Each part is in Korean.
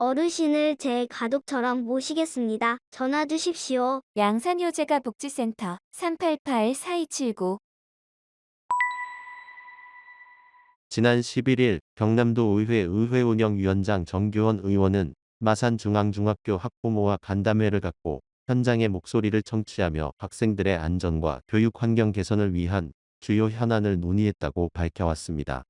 어르신을 제 가족처럼 모시겠습니다. 전화 주십시오. 양산효재가 복지센터 388-4279 지난 11일 경남도 의회 의회 운영위원장 정규원 의원은 마산중앙중학교 학부모와 간담회를 갖고 현장의 목소리를 청취하며 학생들의 안전과 교육 환경 개선을 위한 주요 현안을 논의했다고 밝혀왔습니다.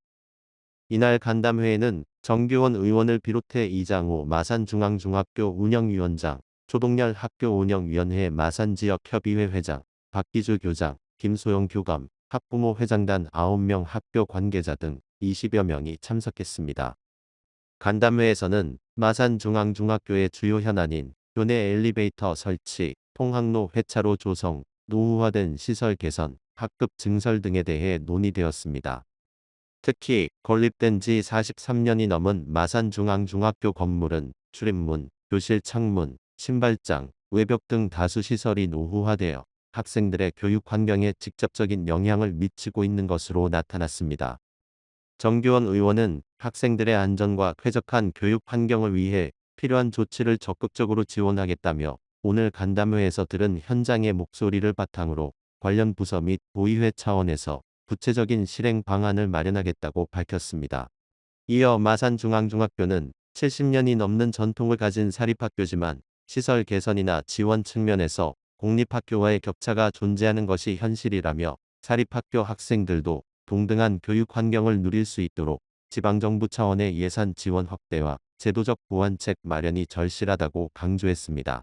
이날 간담회에는 정규원 의원을 비롯해 이장우 마산중앙중학교 운영위원장, 조동열 학교 운영위원회 마산지역협의회 회장, 박기주 교장, 김소영 교감, 학부모 회장단 9명 학교 관계자 등 20여 명이 참석했습니다. 간담회에서는 마산중앙중학교의 주요 현안인 교내 엘리베이터 설치, 통학로 회차로 조성, 노후화된 시설 개선, 학급 증설 등에 대해 논의되었습니다. 특히 건립된 지 43년이 넘은 마산중앙중학교 건물은 출입문, 교실 창문, 신발장, 외벽 등 다수 시설이 노후화되어 학생들의 교육 환경에 직접적인 영향을 미치고 있는 것으로 나타났습니다. 정규원 의원은 학생들의 안전과 쾌적한 교육 환경을 위해 필요한 조치를 적극적으로 지원하겠다며 오늘 간담회에서 들은 현장의 목소리를 바탕으로 관련 부서 및 보의회 차원에서 구체적인 실행 방안을 마련하겠다고 밝혔습니다. 이어 마산중앙중학교는 70년이 넘는 전통을 가진 사립학교지만 시설 개선이나 지원 측면에서 공립학교와의 격차가 존재하는 것이 현실이라며 사립학교 학생들도 동등한 교육 환경을 누릴 수 있도록 지방정부 차원의 예산 지원 확대와 제도적 보완책 마련이 절실하다고 강조했습니다.